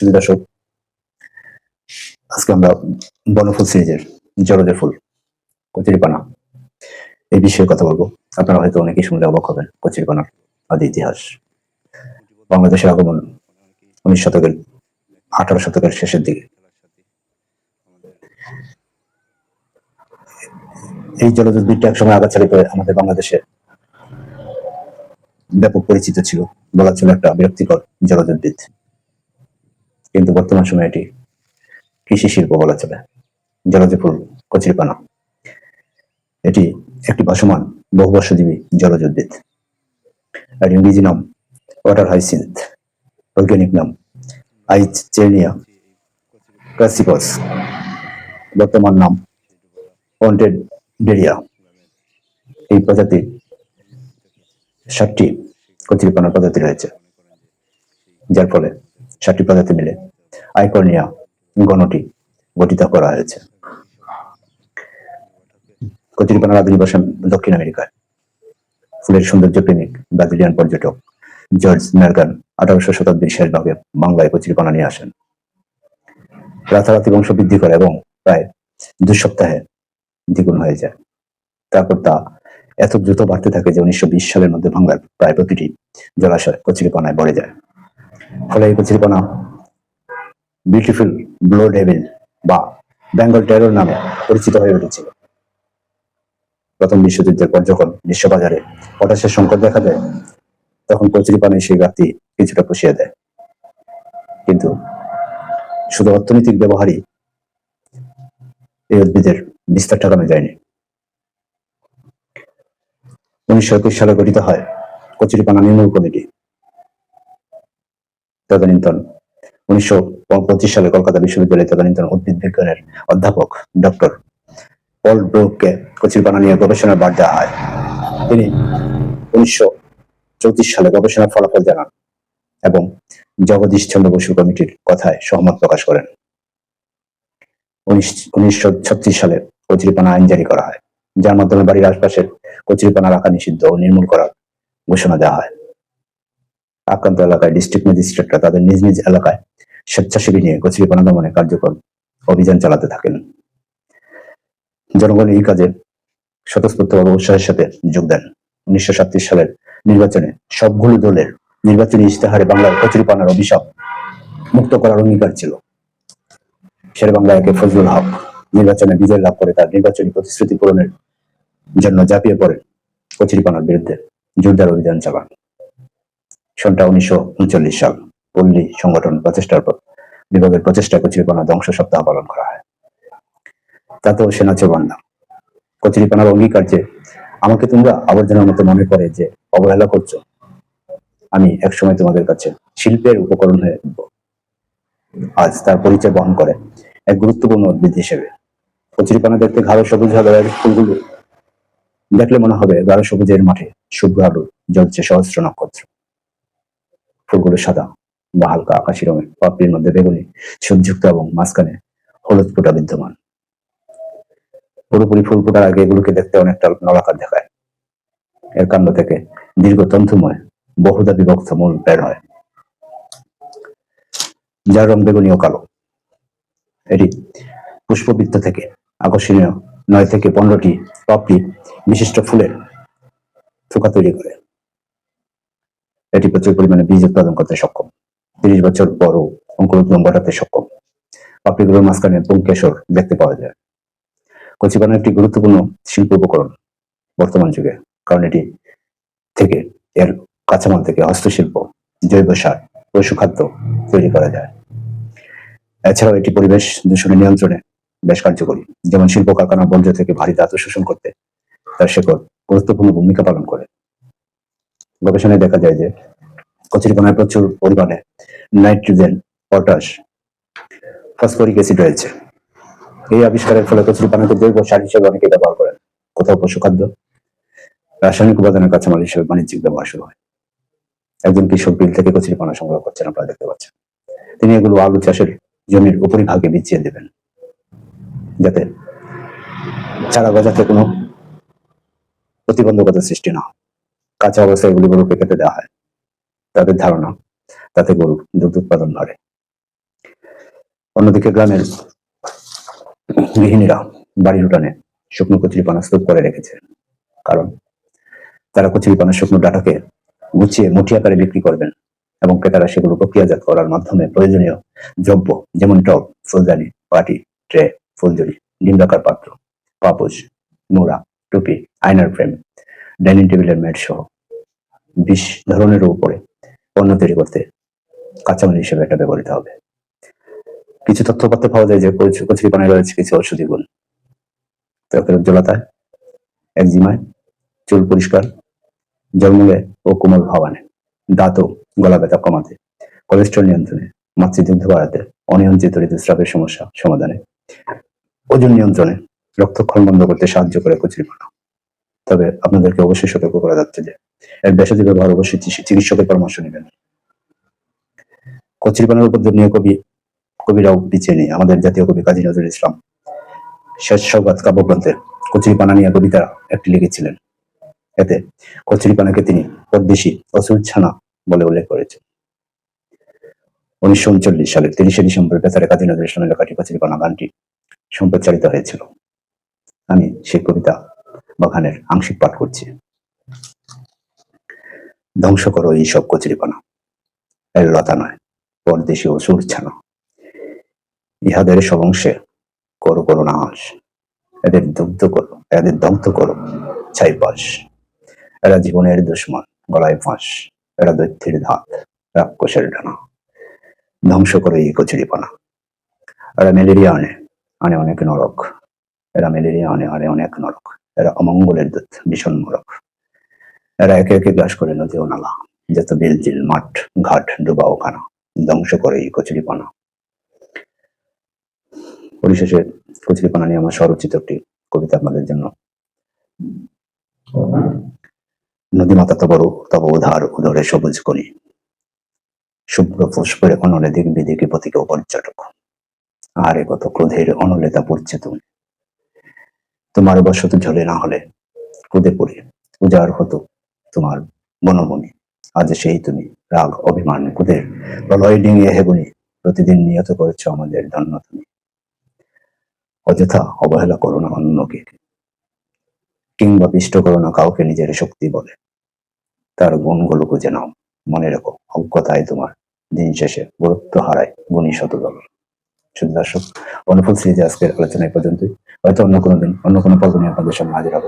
দর্শক আজকে আমরা বনফুল সিরিজের জলদের ফুল কচুরিপানা এই বিষয়ে কথা বলব। আপনারা হয়তো অনেকেই শুনলে অবাক হবেন কচুরিপানার আদি ইতিহাস। বাংলাদেশের আগমন উনিশ শতকের, আঠারো শতকের শেষের দিকে। এই জলজ উদ্ভিদটা একসময় আগাছাড়িত হয়ে আমাদের বাংলাদেশে ব্যাপক পরিচিত ছিল। বলা ছিল একটা বিরক্তিকর জলজ উদ্ভিদ কিন্তু বর্তমান সময়ে এটি কৃষি শিল্প বলা চলে, জলজ ফুল কচুরিপানা এটি একটি ভাসমান বহুবর্ষজীবী জলজ উদ্ভিদ। আর ইংরেজি নাম ওয়াটার হাইসিন্থ বৈজ্ঞানিক নাম আইচ চেরনিয়া ক্লাসিকস বর্তমান নাম ওয়ান্টেড ডেরিয়া। এই প্রজাতির ষাটটি কচুরিপানা প্রজাতি রয়েছে, যার ফলে ষাটটি প্রজাতি মিলে আইকর্নিয়া গণটি গঠিত করা হয়েছে। আধুনিক দক্ষিণ আমেরিকায়। ফুলের সৌন্দর্য প্রেমিক ব্রাজিলিয়ান পর্যটক জর্জ ম্যারগান আঠারোশো শতাব্দীর শেষ ভাগে বাংলায় কচুরিপানা নিয়ে আসেন। রাতারাতি বংশ বৃদ্ধি করে এবং প্রায় দুই সপ্তাহে দ্বিগুণ হয়ে যায়। তারপর তা এত দ্রুত বাড়তে থাকে যে উনিশশো বিশ সালের মধ্যে বাংলার প্রায় প্রতিটি জলাশয় কচুরিপানায় ভরে যায়। ফলে এই কচুরিপানা বিউটিফুল ব্লো ডেভিল বা বেঙ্গল টেরর নামে পরিচিত হয়ে উঠেছিল। প্রথম বিশ্বযুদ্ধের পর যখন বিশ্ববাজারে পটাশের সংকট দেখা দেয়, তখন কচুরিপানে সেই ঘাটতি কিছুটা পুষিয়ে দেয়। কিন্তু শুধু অর্থনৈতিক ব্যবহারই এই উদ্ভিদের বিস্তার ঠেকানো যায়নি। উনিশশো একুশ সালে গঠিত হয় কচুরিপানা নির্মূল কমিটি। তদানীন্তন উনিশশো পঁচিশ সালে কলকাতা বিশ্ববিদ্যালয়ে তদানীন্তন উদ্ভিদ বিজ্ঞানের অধ্যাপক ডক্টর পল ব্রুককে কচুরিপানা নিয়ে গবেষণার বাদ দেওয়া হয়। তিনি উনিশশো চৌত্রিশ সালে গবেষণার ফলাফল জানান এবং জগদীশ চন্দ্র বসু কমিটির কথায় সহমত প্রকাশ করেন। উনিশশো ছত্রিশ সালে কচুরিপানা আইন জারি করা হয়, যার মাধ্যমে বাড়ির আশপাশের কচুরিপানা রাখা নিষিদ্ধ ও নির্মূল করার ঘোষণা দেওয়া হয়। আক্রান্ত এলাকায় ডিস্ট্রিক্ট ম্যাজিস্ট্রেটরা তাদের নিজ নিজ এলাকায় স্বেচ্ছাসেবী নিয়ে কচুরিপানা দমনে কার্যক্রম অভিযান চালাতে থাকেন। জনগণ এই কাজে স্বতঃস্ফূর্তভাবে উৎসাহের সাথে যোগ দেন। উনিশশো সালের নির্বাচনে সবগুলো দলের নির্বাচনী ইশতেহারে বাংলার কচুরিপানার অভিশাপ মুক্ত করার অঙ্গীকার ছিল। শের বাংলা একে ফজলুল হক নির্বাচনে বিজয় লাভ করে তার নির্বাচনী প্রতিশ্রুতি পূরণের জন্য ঝাঁপিয়ে পড়ে কচুরিপানার বিরুদ্ধে। জোরদার অভিযান চালান। সনটা উনিশশো উনচল্লিশ সাল পল্লী সংগঠন প্রচেষ্টার পর বিভাগের প্রচেষ্টা কচুরিপানা ধ্বংস সপ্তাহ পালন করা হয়। তাতেও সেনা চৌবান্না কচুরিপানার অঙ্গীকার যে আমাকে তোমরা আবর্জনার মতো মনে করে যে অবহেলা করছ। আমি একসময় তোমাদের কাছে শিল্পের উপকরণ হয়ে উঠব। আজ তার পরিচয় বহন করে এক গুরুত্বপূর্ণ উদ্ভিদ হিসেবে। কচুরিপানা দেখতে গাঢ় সবুজ হাজার ফুলগুলো। দেখলে মনে হবে গাঢ় সবুজের মাঠে শুভ্র আলো জ্বলছে সহস্র নক্ষত্র। সাদা বা হালকা আকাশি রঙের পাপড়ির মধ্যে বেগুনি সুযুক্ত এবং মাঝখানে হলুদ ফোঁটা বিদ্যমান। পুরোপুরি ফুল ফোটার আগে এগুলোকে দেখতে অনেকটা নলাকার দেখায়। এর কাণ্ড থেকে দীর্ঘ তন্তুময়, বহুদা বিভক্ত মূল বের হয়। যার রং বেগুনি ও কালো। এটি পুষ্পবৃত্ত থেকে আকর্ষণীয় নয় থেকে পনেরোটি পাপড়ি বিশিষ্ট ফুলের থোকা তৈরি করে। এটি প্রচুর পরিমাণে বীজ উৎপাদন করতে সক্ষম। তিরিশ বছর পরও অঙ্কুরোদ্গম ঘটাতে সক্ষম। পাপড়িগুলোর মাঝখানে পুংকেশর দেখতে পাওয়া যায়। কচিপানা একটি গুরুত্বপূর্ণ শিল্প উপকরণ বর্তমান যুগে, কারণ এটি থেকে এর কাঁচামাল থেকে হস্তশিল্প, জৈব সার পশুখাদ্য তৈরি করা যায়। এছাড়াও এটি পরিবেশ দূষণের নিয়ন্ত্রণে বেশ কার্যকরী। যেমন শিল্প কারখানা বর্জ্য থেকে ভারী ধাতু শোষণ করতে তার শেকড় গুরুত্বপূর্ণ ভূমিকা পালন করে। গবেষণায় দেখা যায় যে কচুরিপানায় প্রচুর পরিমাণে নাইট্রোজেন, পটাশ, ফসফরিক অ্যাসিড রয়েছে। এই আবিষ্কারের ফলে কচুরিপানাকে জৈব সার হিসেবে অনেকে ব্যবহার করেন। কোথাও পশুখাদ্য রাসায়নিক উপাদানের কাঁচামাল হিসেবে বাণিজ্যিক ব্যবহার শুরু হয়। একজন কৃষক বিল থেকে কচুরিপানা সংগ্রহ করছেন, আপনারা দেখতে পাচ্ছেন। তিনি এগুলো আলু চাষের জমির উপরিভাগে বিছিয়ে দেবেন। যাতে চারা গজাতে কোনো প্রতিবন্ধকতা সৃষ্টি না হয়। কাঁচা অবস্থায় এগুলি গরুকে খেতে দেওয়া হয়। তাদের ধারণা, তাতে গরু দুধ উৎপাদন বাড়ে অন্যদিকে গ্রামের গৃহিণীরা বাড়ির উঠানে শুকনো কচুরিপানা স্তূপ করে রেখেছে। কারণ তারা কচুরিপানা শুকনো ডাটাকে গুছিয়ে মুঠি আকারে বিক্রি করবেন এবং ক্রেতারা সেগুলো প্রক্রিয়াজাত করার মাধ্যমে প্রয়োজনীয় দ্রব্য যেমন টব, ফুলদানি পাটি ট্রে ফুলজুরি ডিম রাখার পাত্র, পাপোশ নোড়া টুপি আয়নার ফ্রেম ডাইনিং টেবিলের ম্যাট সহ বিশ ধরনের উপরে পণ্য তৈরি করতে কাঁচামাল হিসেবে এটা ব্যবহৃত হবে। কিছু তথ্যপত্র পাওয়া যায় যে কচু- কচুরিপানায় রয়েছে কিছু ঔষধি গুণ। ত্বকের উজ্জ্বলতায় একজিমায়, চুল পরিষ্কার জন্মলে ও কোমল ভাবানে দাঁত ও গলা ব্যথা কমাতে, কোলেস্ট্রল নিয়ন্ত্রণে, মাতৃদুগ্ধ বাড়াতে, অনিয়ন্ত্রিত ঋতুস্রাবের সমস্যা সমাধানে, ওজন নিয়ন্ত্রণে, রক্তক্ষরণ বন্ধ করতে সাহায্য করে কচুরিপানা। তবে আপনাদেরকে অবশ্যই সতর্ক করা যাচ্ছে যে এর ভেষজ ব্যবহার অবশ্যই চিকিৎসকের পরামর্শ নেবেন। কচুরিপানার উপদ্রব নিয়ে কবি, কবিরাও পিছিয়ে নেই। আমাদের জাতীয় কবি কাজী নজরুল ইসলাম শেষ সৌগাত কাব্যগ্রন্থে কচুরিপানা নিয়ে কবিতা একটি লিখেছিলেন। এতে কচুরিপানাকে তিনি পদ্মেশী অসুচ্ছানা বলে উল্লেখ করেছেন। উনিশশো উনচল্লিশ সালের তিরিশে ডিসেম্বর বেতারে কাজী নজরুল ইসলামের লেখাটি কচুরিপানা গানটি সম্প্রচারিত হয়েছিল। আমি সেই কবিতা বা গানের আংশিক পাঠ করছি। ধ্বংস করো এই সব কচুরিপানা। এর লতা নয়, পরদেশী অসুর ছানা। ইহাদের সব অংশে করো করো নাশ। এদের দগ্ধ করো, এদের দগ্ধ করো, ছাই পাশ এরা জীবনের দুশ্মন, গলায় ফাঁস। এরা দৈত্যের ধাত, রাক্ষসের ডানা। ধ্বংস করে এই কচুরিপানা। এরা ম্যালেরিয়া আনে আনে অনেক নরক। এরা ম্যালেরিয়া আনে আনে অনেক নরক। এরা অমঙ্গলের দূত, ভীষণ নরক এরা একে একে গ্রাস করে নদী ও নালা, যত বিল, জিল, মাঠ, ঘাট, ডুবা ও খানা, ধ্বংস করে এই কচুরিপানা। পরিশেষে কচুরিপানা নিয়ে আমার স্বরচিত একটি কবিতা আপনাদের জন্য। নদী নদীমাতা তব তব উধার উদরে সবুজ করি শুভ্র পুষ্পের অনলে দিক বিদিকে পথিকে পর্যটক। আরে কত ক্রোধের অনলে তা পড়ছে তুমি। তোমার বসত ঝরে না হলে ক্রোধে পড়ে। উজাড় হতো তোমার বনভূমি। আজ সেই তুমি রাগ, অভিমান, ক্রোধের প্রলয় ডিঙিয়ে হেগুনি প্রতিদিন নিয়ত করেছ আমাদের ধন্য তুমি। অযথা অবহেলা করো না অন্যকে। কিংবা পিষ্ট করো না কাউকে নিজের শক্তি বলে। তার গুণগুলো খুঁজে নাও। মনে রেখো, অজ্ঞতায় তোমার দিন শেষে গুরুত্ব হারায় গুণী শতদল। শুধু দর্শক অনুফুল সিরিজে আজকের আলোচনা পর্যন্তই। হয়তো অন্য কোনো দিন, অন্য কোনো পর্ব নিয়ে আপনাদের সামনে হাজির হব।